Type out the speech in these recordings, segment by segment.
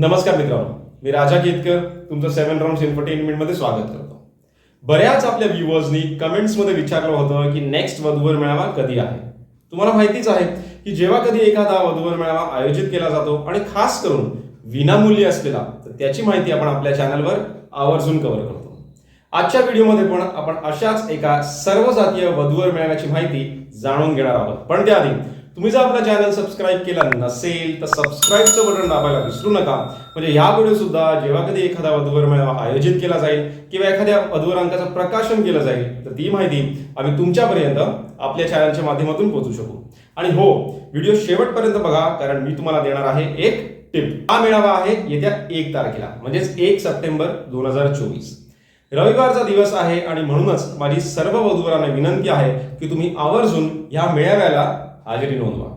नमस्कार मित्रांनो मी राजा केतकर तुमचं सेव्हन राऊंड एंटरटेनमेंटमध्ये स्वागत करतो. बऱ्याच आपल्या व्ह्युअर्सनी कमेंट्समध्ये विचारलं होतं की नेक्स्ट वधूवर मेळावा कधी आहे? तुम्हाला माहितीच आहे की जेव्हा कधी एखादा वधूवर मेळावा आयोजित केला जातो आणि खास करून विनामूल्य असलेला तर त्याची माहिती आपण आपल्या चॅनलवर आवर्जून कव्हर करतो. आजच्या व्हिडिओमध्ये पण आपण अशाच एका सर्वजातीय वधूवर मेळाव्याची माहिती जाणून घेणार आहोत. पण त्याआधी तुम्ही जर आपला चॅनल सबस्क्राईब केला नसेल तर सबस्क्राईबचं बटन दाबायला विसरू नका. म्हणजे यापुढे सुद्धा जेव्हा कधी एखादा वधूवर मेळावा आयोजित केला जाईल किंवा एखाद्या वधूवरांकाचं प्रकाशन केलं जाईल तर ती माहिती आम्ही तुमच्यापर्यंत आपल्या चॅनलच्या माध्यमातून पोहोचू शकू. आणि हो व्हिडिओ शेवटपर्यंत बघा कारण मी तुम्हाला देणार आहे एक टिप हा मेळावा आहे येत्या एक तारखेला म्हणजेच एक सप्टेंबर दोन हजार चोवीस. रविवारचा दिवस आहे आणि म्हणूनच माझी सर्व वधूवरांना विनंती आहे की तुम्ही आवर्जून या मेळाव्याला हजेरी नोंदवा.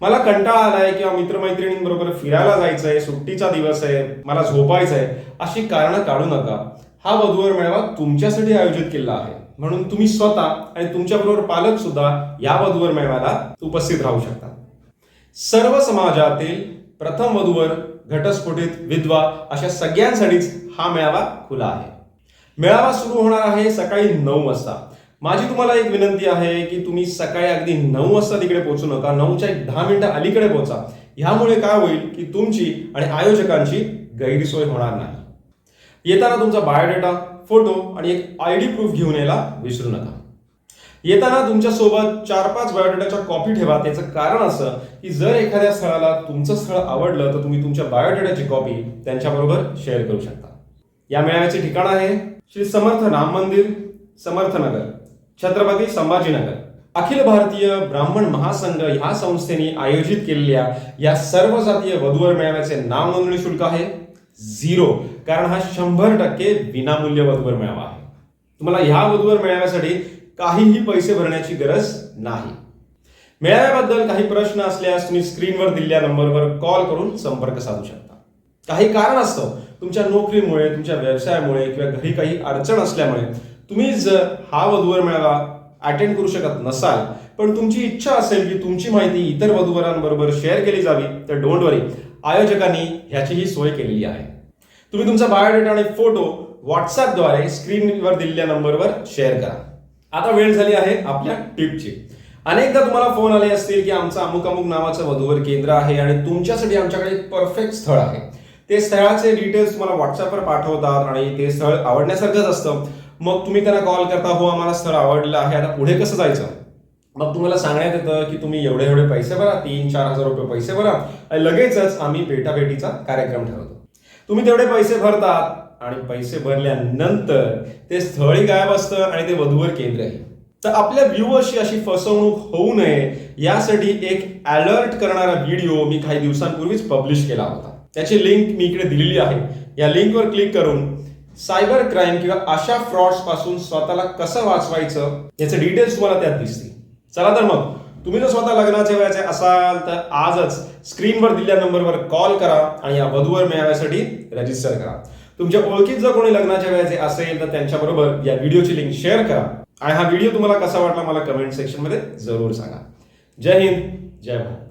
मला कंटाळा आलाय किंवा मित्रमैत्रिणींबरोबर फिरायला जायचंय सुट्टीचा दिवस आहे मला झोपायचं आहे अशी कारणं काढू नका. हा वधूवर मेळावा तुमच्यासाठी आयोजित केला आहे. म्हणून तुम्ही स्वतः आणि तुमच्याबरोबर पालक सुद्धा या वधूवर मेळाव्याला उपस्थित राहू शकता. सर्व समाजातील प्रथम वधूवर घटस्फोटित विधवा अशा सगळ्यांसाठीच हा मेळावा खुला आहे. मेळावा सुरू होणार आहे सकाळी नऊ वाजता. माझी तुम्हाला एक विनंती आहे की तुम्ही सकाळी अगदी नऊ वाजता तिकडे पोहोचू नका. नऊच्या एक दहा मिनिटं अलीकडे पोहोचा. ह्यामुळे काय होईल की तुमची आणि आयोजकांची गैरसोय होणार नाही. येताना तुमचा बायोडेटा फोटो आणि एक आय डी प्रूफ घेऊन यायला विसरू नका. येताना तुमच्यासोबत चार पाच बायोडेटाच्या कॉपी ठेवा. त्याचं कारण असं की जर एखाद्या स्थळाला तुमचं स्थळ आवडलं तर तुम्ही तुमच्या बायोडेटाची कॉपी त्यांच्याबरोबर शेअर करू शकता. या मेळाव्याचे ठिकाण आहे श्री समर्थ राम मंदिर समर्थनगर छत्रपती संभाजीनगर. अखिल भारतीय ब्राह्मण महासंघ ह्या संस्थेने आयोजित केलेल्या या सर्व जातीय वधूवर मेळाव्याचे नाव नोंदणी शुल्क आहे झिरो. कारण हा शंभर टक्के विनामूल्य वधूवर मेळावा आहे. तुम्हाला ह्या वधूवर मेळाव्यासाठी काहीही पैसे भरण्याची गरज नाही. मेळाव्याबद्दल काही प्रश्न असल्यास तुम्ही स्क्रीनवर दिलेल्या नंबरवर कॉल करून संपर्क साधू शकता. काही कारण असतं. तुमच्या नोकरीमुळे तुमच्या व्यवसायामुळे किंवा घरी काही अडचण असल्यामुळे तुम्ही जर हा वधूवर मेळावा अटेंड करू शकत नसाल पण तुमची इच्छा असेल की तुमची माहिती इतर वधूवरांबरोबर शेअर केली जावी तर डोंट वरी आयोजकांनी ह्याचीही सोय केलेली आहे. तुम्ही तुमचा बायोडेटा आणि फोटो व्हॉट्सअपद्वारे स्क्रीनवर दिलेल्या नंबरवर शेअर करा. आता वेळ झाली आहे आपल्या टिपची अनेकदा तुम्हाला फोन आले असतील की आमचं अमुक अमुक नावाचं वधूवर केंद्र आहे आणि तुमच्यासाठी आमच्याकडे एक परफेक्ट स्थळ आहे. ते स्थळाचे डिटेल्स तुम्हाला व्हॉट्सअपवर पाठवतात आणि ते स्थळ आवडण्यासारखंच असतं. मग तुम्ही त्यांना कॉल करता हो आम्हाला स्थळ आवडलं आहे आता पुढे कसं जायचं? मग तुम्हाला सांगण्यात येतं की तुम्ही एवढे एवढे पैसे भरा तीन चार हजार रुपये पैसे भरा आणि लगेचच आम्ही भेटाभेटीचा कार्यक्रम ठरवतो. तुम्ही तेवढे पैसे भरतात आणि पैसे भरल्यानंतर ते स्थळी गायब असतं आणि ते वधूवर केंद्र आहे. तर आपल्या व्ह्यूअर्सची अशी फसवणूक होऊ नये यासाठी एक अलर्ट करणारा व्हिडिओ मी काही दिवसांपूर्वीच पब्लिश केला होता. त्याची लिंक मी इकडे दिलेली आहे. या लिंकवर क्लिक करून सायबर क्राईम किंवा अशा फ्रॉड्सपासून स्वतःला कसं वाचवायचं याचे डिटेल्स तुम्हाला त्यात दिसतील. चला तर मग तुम्ही जर स्वतः लग्नाचे व्हायचे असाल तर आजच स्क्रीनवर दिलेल्या नंबरवर कॉल करा आणि या वधूवर मिळाव्यासाठी रजिस्टर करा. तुमच्या ओळखीत जर कोणी लग्नाच्या व्हायचे असेल तर त्यांच्याबरोबर या व्हिडिओची लिंक शेअर करा. आणि हा व्हिडिओ तुम्हाला कसा वाटला मला कमेंट सेक्शनमध्ये जरूर सांगा. जय हिंद जय भारत.